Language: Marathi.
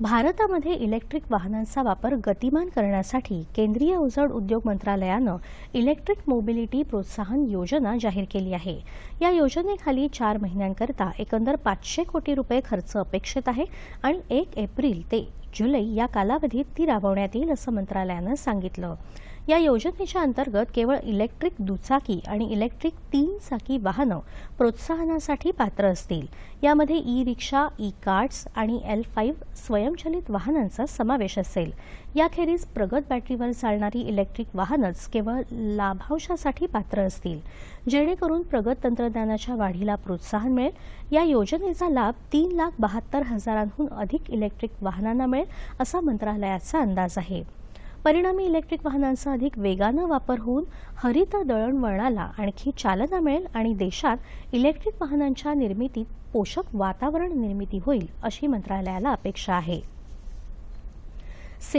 भारतामध्ये इलेक्ट्रिक वाहनांचा वापर गतिमान करण्यासाठी केंद्रीय अवजड उद्योग मंत्रालयानं इलेक्ट्रिक मोबिलिटी प्रोत्साहन योजना जाहीर केली आहे. या योजनेखाली चार महिन्यांकरता एकंदर पाचशे कोटी रुपये खर्च अपेक्षित आहे आणि एक एप्रिल ते जुलै या कालावधीत ती राबवण्यात येईल असं मंत्रालयानं सांगितलं. या योजनेच्या अंतर्गत केवळ इलेक्ट्रिक दुचाकी आणि इलेक्ट्रिक तीन चाकी वाहनं प्रोत्साहनासाठी पात्र असतील. यामध्ये ई रिक्षा ई कार्ड्स आणि एल फाईव्ह स्वयं स्वयंचलित वाहनांचा समावेश असेल. याखेरीज प्रगत बॅटरीवर चालणारी इलेक्ट्रिक वाहनच केवळ लाभांशासाठी पात्र असतील. जेणेकरून प्रगत तंत्रज्ञानाच्या वाढीला प्रोत्साहन मिळेल. या योजनेचा लाभ तीन लाख बहात्तर हजारांहून अधिक इलेक्ट्रिक वाहनांना मिळेल असा मंत्रालयाचा अंदाज आहे. परिणामी इलेक्ट्रिक वाहनांचा अधिक वेगानं वापर होऊन हरित दळणवळणाला आणखी चालना मिळेल आणि देशात इलेक्ट्रिक वाहनांच्या निर्मितीत पोषक वातावरण निर्मिती होईल अशी मंत्रालयाला अपेक्षा आहे.